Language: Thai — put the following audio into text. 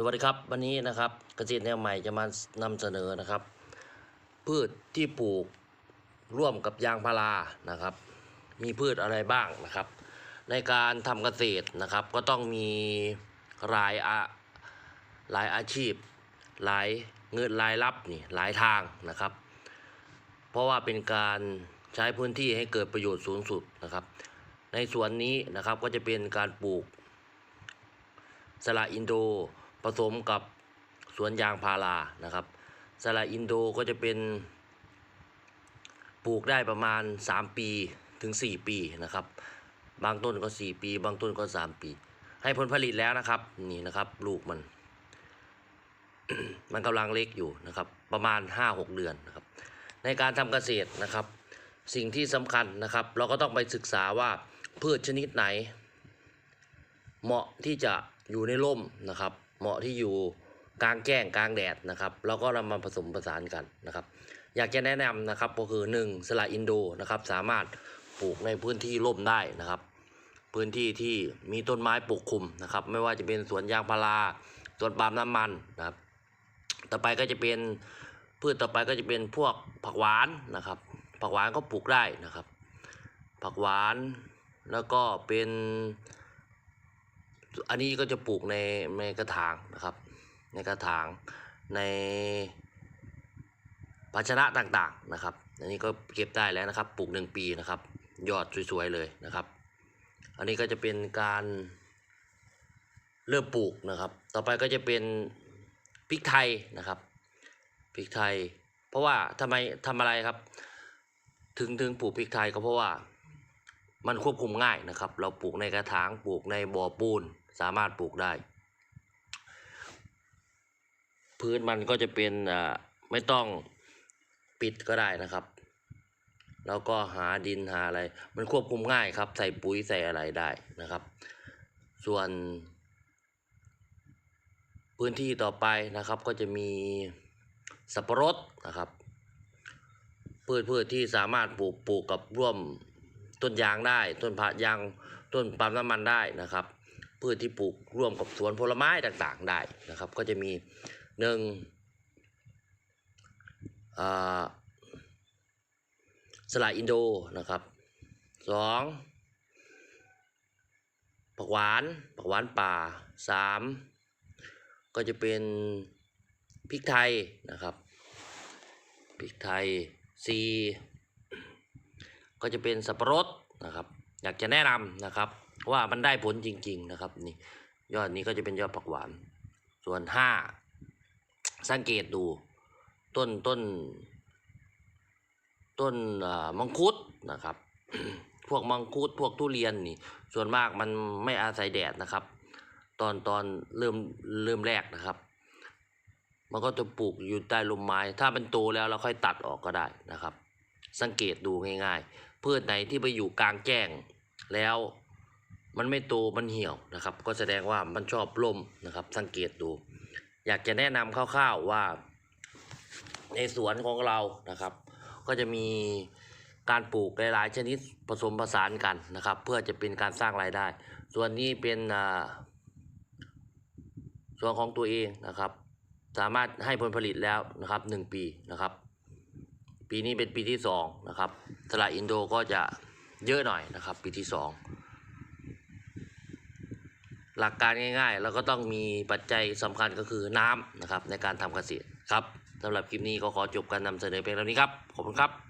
สวัสดีครับวันนี้นะครับเกษตรแนวใหม่จะมานำเสนอนะครับ พืชที่ปลูกร่วมกับยางพารานะครับ มีพืชอะไรบ้างนะครับ ในการทำเกษตรนะครับ ก็ต้องมีรายอาหลายอาชีพหลายเงินรายรับนี่หลายทางนะครับ เพราะว่าเป็นการใช้พื้นที่ให้เกิดประโยชน์สูงสุดนะครับ ในส่วนนี้นะครับก็จะเป็นการปลูกสละอินโด ผสมกับสวนยางพารานะครับสละอินโดก็จะเป็น ปลูกได้ประมาณ 3 ปีถึง 4 ปีนะครับ บางต้นก็ 4 ปี บางต้นก็ 3 ปี ให้ผลผลิตแล้วนะครับ นี่นะครับลูกมัน มันกำลังเล็กอยู่นะครับ ประมาณ 5-6 เดือนนะครับ ในการทำเกษตรนะครับ สิ่งที่สำคัญนะครับ เราก็ต้องไปศึกษาว่าพืชชนิดไหน เหมาะที่จะอยู่ในร่มนะครับ เหมาะที่อยู่กลางแจ้งกลางแดดนะครับ แล้วก็นำมาผสมผสานกันนะครับ อยากจะแนะนำนะครับก็คือ 1. สละอินโดนะครับสามารถปลูกในพื้นที่ร่มได้นะครับ พื้นที่ที่มีต้นไม้ปกคลุมนะครับ ไม่ว่าจะเป็นสวนยางพาราสวนปาล์มน้ำมันนะครับ ต่อไปก็จะเป็นพืชต่อไปก็จะเป็นพวกผักหวานนะครับ ผักหวานก็ปลูกได้นะครับ ผักหวานแล้วก็เป็น อันนี้ก็จะปลูกในในกระถางนะครับ ในกระถางในภาชนะต่างๆนะครับ อันนี้ก็เก็บได้แล้วนะครับ ปลูกหนึ่งปีนะครับ ยอดสวยๆเลยนะครับ อันนี้ก็จะเป็นการเริ่มปลูกนะครับ ต่อไปก็จะเป็นพริกไทยนะครับพริกไทย เพราะว่าทำไมทำอะไรครับ ถึงถึงปลูกพริกไทยก็เพราะว่ามันควบคุมง่ายนะครับ เราปลูกในกระถางปลูกในบ่อปูน สามารถปลูกได้ พื้นมันก็จะเป็นอ่าไม่ต้องปิดก็ได้นะครับ แล้วก็หาดินหาอะไร มันควบคุมง่ายครับ ใส่ปุ๋ยใส่อะไรได้นะครับ ส่วน พื้นที่ต่อไปนะครับก็จะมีสับปะรดนะครับพืชพืชที่สามารถปลูกปลูกกับร่วมต้นยางได้ ต้นพะยางต้นปาล์มน้ำมันได้นะครับ พืชที่ปลูกร่วมกับสวนผลไม้ต่างๆได้นะครับ ก็จะมีหนึ่งอ่าสลอินโดนะครับสองผักหวานผักหวานป่าสามก็จะเป็นพริกไทยนะครับพริกไทยสี่ก็จะเป็นสับปะรดนะครับ อยากจะแนะนำนะครับ ว่ามันได้ผลจริง ๆ นะครับ นี่ ยอดนี้ก็จะเป็นยอดผักหวาน ส่วนห้าสังเกตดูต้นต้น ต้นอ่ามังคุดนะครับ พวกมังคุดพวกทุเรียนนี่ ส่วนมากมันไม่อาศัยแดดนะครับ ตอนตอนเริ่มเริ่มแรกนะครับ มันก็จะปลูกอยู่ใต้ลมไม้ ถ้ามันโตแล้วเราค่อยตัดออกก็ได้นะครับ สังเกตดูง่าย ๆ พืชไหนที่ไปอยู่กลางแจ้งแล้ว มันไม่โตมันเหี่ยวนะครับ ก็แสดงว่ามันชอบลมนะครับ สังเกตดู อยากจะแนะนำคร่าวๆว่า ในสวนของเรานะครับ ก็จะมีการปลูกหลายๆชนิดผสมผสานกันนะครับ เพื่อจะเป็นการสร้างรายได้ ส่วนนี้เป็นอ่าส่วนของตัวเองนะครับ สามารถให้ผลผลิตแล้วนะครับหนึ่งปีนะครับ ปีนี้เป็นปีที่สองนะครับสละอินโดก็จะเยอะหน่อยนะครับ ปีที่สอง หลักการง่ายๆเราก็ต้องมีปัจจัยสำคัญก็คือน้ำนะครับในการทำเกษตรครับสำหรับคลิปนี้ก็ขอจบการนำเสนอเพียงเท่านี้ครับ ขอบคุณครับ